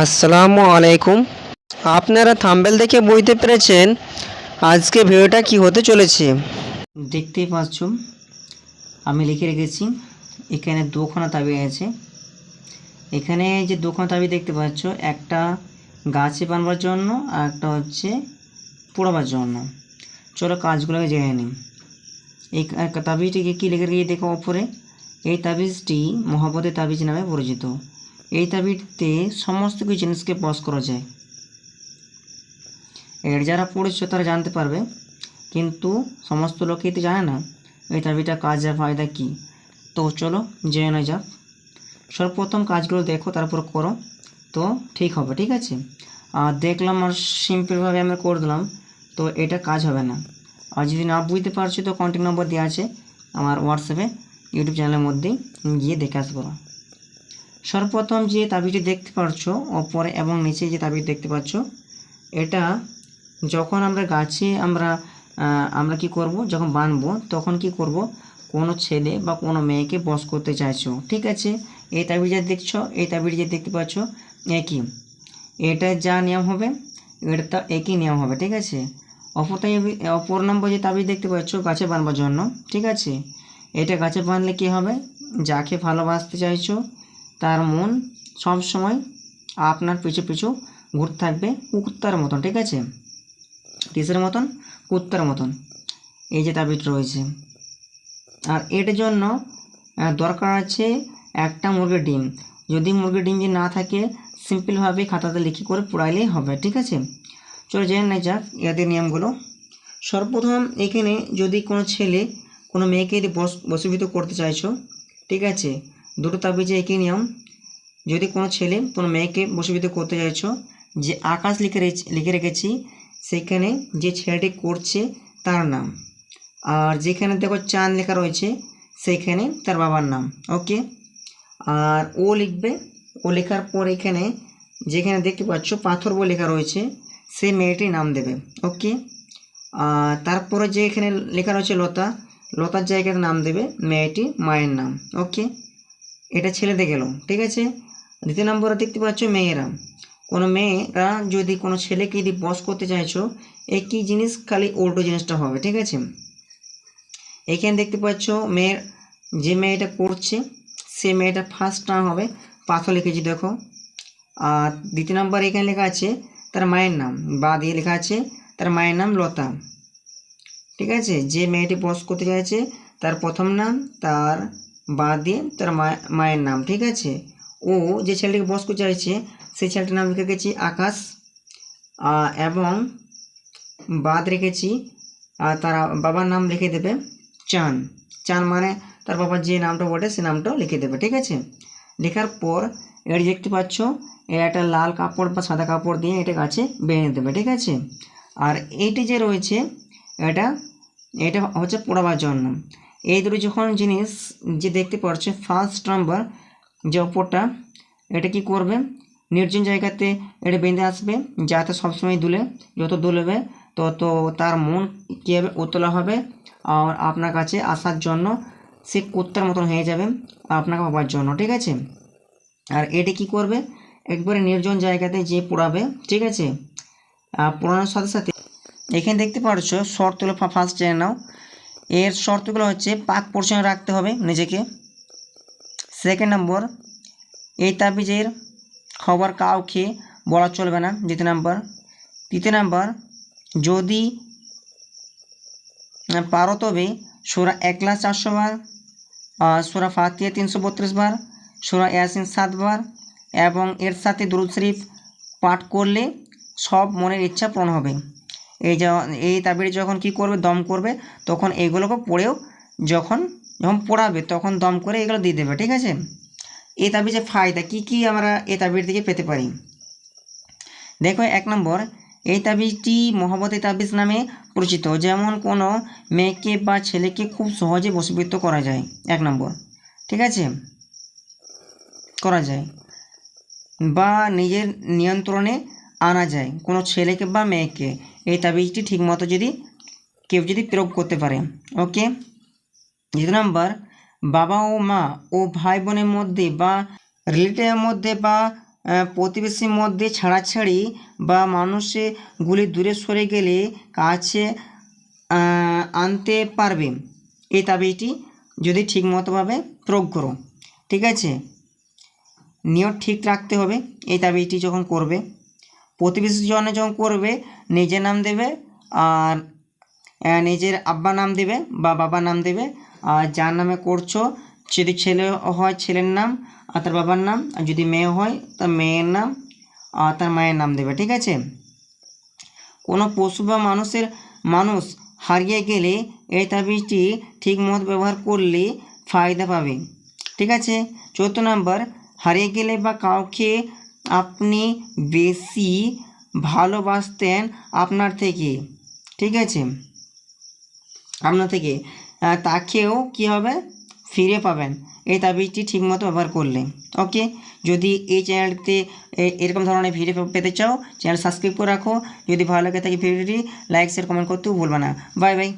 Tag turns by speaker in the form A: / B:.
A: আসসালামু আলাইকুম। আপনারা থাম্বেল দেখে বুঝতে পেরেছেন আজকে ভিডিওটা কি হতে চলেছে।
B: দেখতেই পাচ্ছ আমি লিখে রেখেছি, এখানে দুখানা তাবি আছে। এখানে যে দুখানা তাবি দেখতে পাচ্ছ, একটা গাছে বানবার জন্য আর একটা হচ্ছে পোড়াবার জন্য। চলো কাজগুলোকে জেনে নিই। এই তাবিজটিকে কী লিখে রেখেছি দেখো ওপরে এই তাবিজটি মহাপদের তাবিজ নামে পরিচিত। এই তাবিজতে সমস্ত কিছু জিনিসকে বস করা যায়। এর যারা পড়েছো তারা জানতে পারবে, কিন্তু সমস্ত লোকেই তো জানে না এই তাবিটা কাজের ফায়দা কী। তো চলো, জেনে যাক। সর্বপ্রথম কাজগুলো দেখো, তারপর করো। তো ঠিক হবে, ঠিক আছে? আর দেখলাম আর সিম্পলভাবে আমি করে দিলাম, তো এটা কাজ হবে না। আর যদি না বুঝতে পারছ তো কন্ট্যাক্ট নম্বর দেওয়া আছে আমার হোয়াটসঅ্যাপে ইউটিউব চ্যানেলের মধ্যেই গিয়ে দেখে আসব। সর্বপ্রথম যে তাবিজটি দেখতে পাচ্ছ ওপরে এবং নিচে যে তাবিজ দেখতে পাচ্ছ, এটা যখন আমরা গাছে আমরা আমরা কি করব? যখন বানবো, তখন কি করব? কোনো ছেলে বা কোনো মেয়েকে বস করতে চাইছো, ঠিক আছে? এই তাবিজ যা দেখছ, এই তাবিজ যে দেখতে পাচ্ছ, একই। এটা যা নিয়ম হবে, এটা তো একই নিয়ম হবে, ঠিক আছে? অপর অপর নম্বর যে তাবিজ দেখতে পাচ্ছ, গাছে বানবার জন্য, ঠিক আছে? এটা গাছে বানলে কি হবে? যাকে ভালোবাসতে চাইছো তার মন সব সময় আপনার পিছু পিছু ঘুরতে থাকবে কুত্তার মতন, ঠিক আছে? কিসের মতন, কুত্তার মতন। এই যে তাবিজ রয়েছে। আর এটার জন্য দরকার আছে একটা মুরগির ডিম। যদি মুরগির ডিম যদি না থাকে, সিম্পলভাবে খাতাতে লিখে করে পুরাইলেই হবে, ঠিক আছে? চলো জেনে নেওয়া যাক এদের নিয়মগুলো। সর্বপ্রথম এখানে যদি কোনো ছেলে কোনো মেয়েকে যদি বস বসীভূত করতে চাইছো, ঠিক আছে? দুটো তাবিজে একই নিয়ম যদি কোনো ছেলে কোনো মেয়েকে বসীভূত করতে চাইছো, যে আকাশ লিখে লিখে রেখেছি, সেখানে যে ছেলেটি করছে তার নাম। আর যেখানে দেখো চাঁদ লেখা রয়েছে, সেখানে তার বাবার নাম। ওকে আর ও লিখবে, ও লেখার পর এখানে যেখানে দেখতে পাচ্ছ পাথর বলে লেখা রয়েছে সেই মেয়েটির নাম দেবে। ওকে আর তারপরে যে এখানে লেখা রয়েছে লতা, লতার জায়গায় নাম দেবে মেয়েটি মায়ের নাম। ওকে এটা ছেলেদের গেল ঠিক আছে? দ্বিতীয় নম্বরে দেখতে পাচ্ছ মেয়েরা। কোনো মেয়েরা যদি কোনো ছেলেকে যদি বস করতে চাইছো, একই জিনিস খালি উল্টো জিনিসটা হবে, ঠিক আছে? এখানে দেখতে পাচ্ছ মেয়ের, যে মেয়েটা করছে, সে মেয়েটা ফার্স্ট নাম হবে, পাথর লিখেছি দেখো। আর দ্বিতীয় নম্বর এখানে লেখা আছে, তার মায়ের নাম, বা দিয়ে লেখা আছে, তার মায়ের নাম লতা। ঠিক আছে? যে মেয়েটি বস করতে চাইছে, তার প্রথম নাম, তার বা দিয়ে তার মায়ের নাম, ঠিক আছে? ও যে ছেলেটিকে বস করতে চাইছে, সেই ছেলেটির নাম লিখে রেখেছি আকাশ এবং বাদ রেখেছি আর তার বাবার নাম লিখে দেবে চান চান মানে তার বাবার যে নামটা বটে সে নামটাও লিখে দেবে, ঠিক আছে? লেখার পর এটি দেখতে পাচ্ছ একটা লাল কাপড় বা সাদা কাপড় দিয়ে এটা গাছে বেঁধে দেবে, ঠিক আছে? আর এইটি যে রয়েছে, এটা এটা হচ্ছে পোড়াবার জন্য। এই দুটো যখন জিনিস যে দেখতে পাচ্ছ ফার্স্ট নাম্বার যে ওপরটা এটা কি করবে? নির্জন জায়গাতে এটা বেঁধে আসবে, যাতে সবসময় দুলে, যত দুলবে, তত তার মন কী হবে উতলা হবে, আর আপনার কাছে আসার জন্য সে কুত্তার মতন হয়ে যাবে আপনাকে পাবার জন্য, ঠিক আছে? আর এটি কি করবে? একবারে নির্জন জায়গাতে যে পোড়াবে, ঠিক আছে? পোড়ানোর সাথে সাথে এখানে দেখতে পাচ্ছ শর্তগুলো ফার্স্ট জেনে নাও এর শর্তগুলো হচ্ছে পাক পোর্শনে রাখতে হবে নিজেকে। সেকেন্ড নম্বর এই তাবিজের খবর কাউকে বলা চলবে না, দ্বিতীয় নম্বর তৃতীয় নাম্বার যদি পারো তবে সোরা এক লাখ চারশো বার সোরা ফাতিয়া তিনশো বত্রিশ বার, সোরা ইয়াসিন সাতবার এবং এর সাথে দুরুদ শরীফ পাঠ করলে সব মনের ইচ্ছা পূরণ হবে। এই যা এই তাবির যখন কি করবে, দম করবে, তখন এগুলোকে পড়েও যখন যখন পড়াবে, তখন দম করে এগুলো দিয়ে দেবে, ঠিক আছে? এই তাবিজের ফায়দা, কি কি আমরা এই তাবির থেকে পেতে পারি? দেখো, এক নম্বর, এই তাবিজটি মহব্বতের তাবিজ নামে পরিচিত, যেমন কোনো মেয়েকে বা ছেলেকে খুব সহজে বশীভূত করা যায়, এক নম্বর, ঠিক আছে? করা যায়। বা নিজের নিয়ন্ত্রণে আনা যায়। কোনো ছেলেকে বা মেয়েকে এই তাবিজটি ঠিকমতো যদি কেউ যদি প্রয়োগ করতে পারে। ওকে? দ্বিতীয় নম্বর, বাবা ও মা ও ভাই বোনের মধ্যে বা রিলেটিভের মধ্যে বা প্রতিবেশীর মধ্যে ছাড়াছাড়ি বা মানুষে গুলি দূরে সরে গেলে কাছে আনতে পারবে। এই তাবিজটি যদি ঠিকমতোভাবে প্রয়োগ করো। ঠিক আছে? নিয়ত ঠিক রাখতে হবে। এই তাবিজটি যখন করবে প্রতিবেশী জনে যখন করবে, নিজের নাম দেবে আর নিজের আব্বা নাম দেবে বা বাবার নাম দেবে। আর যার নামে করছ, যদি ছেলে হয় ছেলের নাম আর তার বাবার নাম, আর যদি মেয়ে হয় তার মেয়ের নাম আর তার মায়ের নাম দেবে, ঠিক আছে? কোনো পশু বা মানুষের, মানুষ হারিয়ে গেলে এই তাবিজটি ঠিক মতো ব্যবহার করলে ফায়দা পাবে, ঠিক আছে? চৌদ্দ নম্বর, হারিয়ে গেলে বা কাউকে আপনি বেশি ভালোবাসতেন আপনার থেকে। ঠিক আছে? আপনার থেকে। তাকেও কী হবে? ফিরে পাবেন। এই তাবিজটি ঠিকমতো ব্যবহার করলে। ওকে? যদি এই চ্যানেলটিতে এরকম ধরনের ভিডিও পেতে চাও, চ্যানেল সাবস্ক্রাইব করে রাখো। যদি ভালো লাগে থাকে ভিডিওটি লাইক, শেয়ার, কমেন্ট করতেও ভুলবে না। Bye bye.